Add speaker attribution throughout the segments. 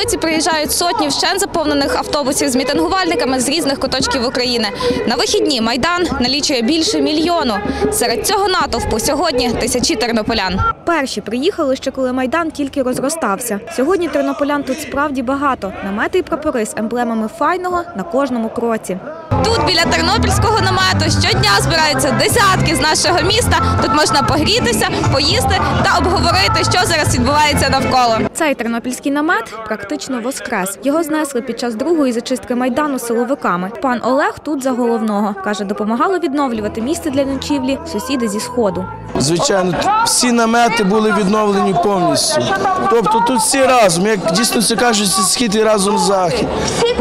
Speaker 1: Столиці приїжджають сотні вщен заповнених автобусів з мітингувальниками з різних куточків України. На вихідні майдан налічує більше мільйону. Серед цього натовпу сьогодні тисячі тернополян. Перші приїхали ще коли майдан тільки розростався. Сьогодні тернополян тут справді багато. Намети і прапори з емблемами файного на кожному кроці. Тут біля тернопільського намету щодня збираються десятки з нашого міста. Тут можна погрітися, поїсти та обговорити, що зараз відбувається навколо. Цей тернопільський намет практично воскрес. Його знесли під час другої зачистки майдану силовиками. Пан Олег тут за головного каже, допомагало відновлювати місце для ночівлі сусіди зі сходу.
Speaker 2: Звичайно, всі намети були відновлені повністю. Тобто тут всі разом, як дійсно це кажуть, схід і разом захід.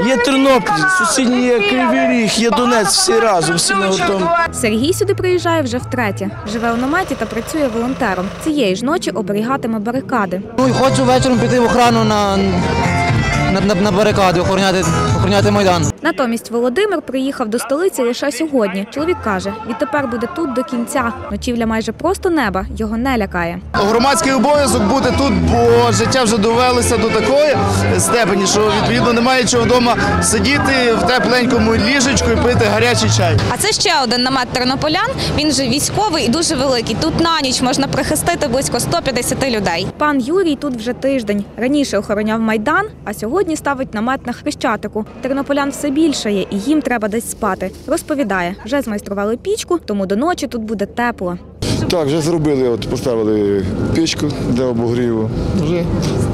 Speaker 2: Є Тернопіль, сусідній є Кривий Ріг, є Донець, всі разом, всі на готові.
Speaker 1: Сергій сюди приїжджає вже втретє. Живе у наметі та працює волонтером. Цієї ж ночі оберігатиме барикади.
Speaker 3: Ну і хочу вечором піти в охрану на, на, на, на барикади, охороняти, охороняти Майдан.
Speaker 1: Натомість Володимир приїхав до столиці лише сьогодні. Чоловік каже, відтепер буде тут до кінця. Ночівля майже просто неба його не лякає.
Speaker 4: Громадський обов'язок бути тут, бо життя вже довелося до такої степені, що відповідно немає чого вдома сидіти в тепленькому ліжечку і пити гарячий чай.
Speaker 1: А це ще один намет тернополян. Він же військовий і дуже великий. Тут на ніч можна прихистити близько 150 людей. Пан Юрій тут вже тиждень. Раніше охороняв майдан, а сьогодні ставить намет на хрещатику. Тернополян все більше є, і їм треба десь спати. Розповідає, вже змайстрували пічку, тому до ночі тут буде тепло.
Speaker 5: Так, вже зробили, от поставили пічку для обогріву. Вже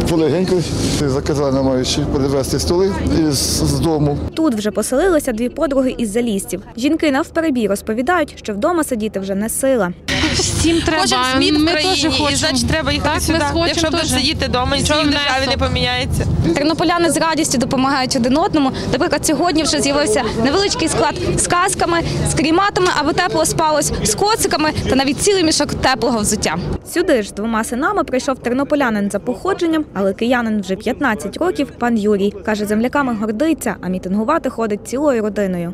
Speaker 5: полегенько заказали нам маючи перевезти столи із з дому.
Speaker 1: Тут вже поселилися дві подруги із залізців. Жінки навперебій розповідають, що вдома сидіти вже не сила.
Speaker 6: Всім треба.
Speaker 7: Кожен зміт в країні,
Speaker 6: теж хочемо.
Speaker 7: і значить треба їхати
Speaker 6: Так,
Speaker 7: сюди.
Speaker 6: ми хочемо
Speaker 7: Якщо будемо сидіти вдома, нічого в державі не поміняється.
Speaker 1: Тернополяни з радістю допомагають один одному. Наприклад, сьогодні вже з'явився невеличкий склад з касками, з кріматами, аби тепло спалось, з коциками та навіть цілий мішок теплого взуття. Сюди ж двома синами прийшов тернополянин за походженням, але киянин вже 15 років. Пан Юрій каже, земляками гордиться, а мітингувати ходить цілою родиною.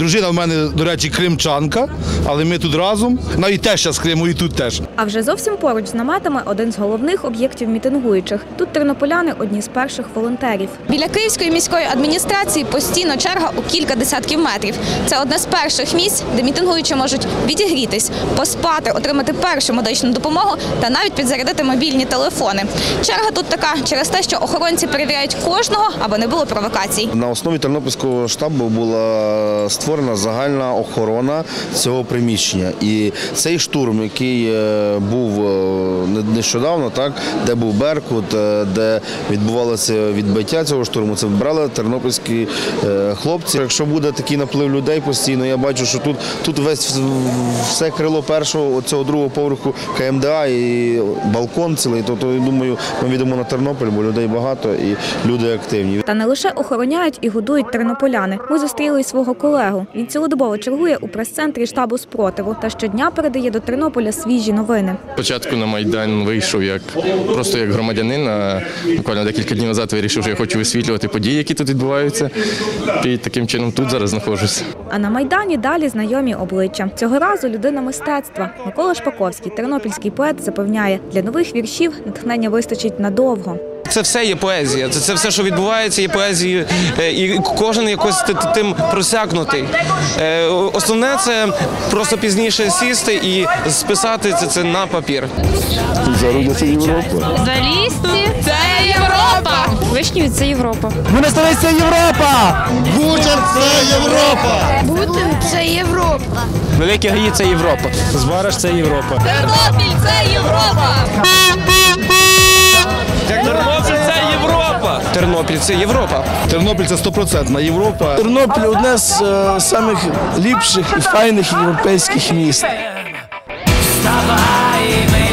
Speaker 4: Дружина в мене, до речі, кримчанка, але ми тут разом. Навіть теж з Криму, і тут теж.
Speaker 1: А вже зовсім поруч з наметами один з головних об'єктів мітингуючих. Тут тернополяни одні з перших волонтерів. Біля Київської міської адміністрації постійно черга у кілька десятків метрів. Це одне з перших місць, де мітингуючі можуть відігрітись, поспати, отримати першу медичну допомогу та навіть підзарядити мобільні телефони. Черга тут така через те, що охоронці перевіряють кожного, аби не було провокацій.
Speaker 8: На основі Тернопільського штабу була створена загальна охорона цього приміщення. І цей штурм, який е, був е, не- нещодавно, так де був Беркут, е, де відбувалося відбиття цього штурму, це брали тернопільські хлопці. Якщо буде такий наплив людей постійно, я бачу, що тут, тут весь все крило першого цього другого поверху КМДА і балкон цілий. То, то думаю, ми відемо на Тернопіль, бо людей багато і люди активні.
Speaker 1: Та не лише охороняють і годують тернополяни. Ми зустріли свого колегу. Він цілодобово чергує у прес-центрі штабу спротиву та щодня передає до Тернополя свіжі новини.
Speaker 9: Спочатку на Майдан вийшов як просто як громадянин. А буквально декілька днів назад вирішив, що я хочу висвітлювати події, які тут відбуваються. І таким чином тут зараз знаходжуся.
Speaker 1: А на майдані далі знайомі обличчя. Цього разу людина мистецтва. Микола Шпаковський, тернопільський поет, запевняє, для нових віршів натхнення вистачить надовго.
Speaker 10: Це все є поезія. Це, це все, що відбувається, є поезією, Е, і кожен якось ти- ти- тим просякнутий. Е, Основне це просто пізніше сісти і списати це, це на папір.
Speaker 5: Зарудя це Європа.
Speaker 6: Залізці це Європа. Вишніві це Європа.
Speaker 3: Не столиця Європа!
Speaker 4: Бучар це Європа!
Speaker 6: Бутин це Європа.
Speaker 10: Великі гаї це Європа.
Speaker 9: Збараж це Європа.
Speaker 1: Тернопіль це Європа!
Speaker 10: Тернопіль це Європа. Тернопіль це Європа.
Speaker 4: Тернопіль це стопроцентна Європа.
Speaker 2: Тернопіль одне з е, самих ліпших і файних європейських міст.
Speaker 3: Вставай!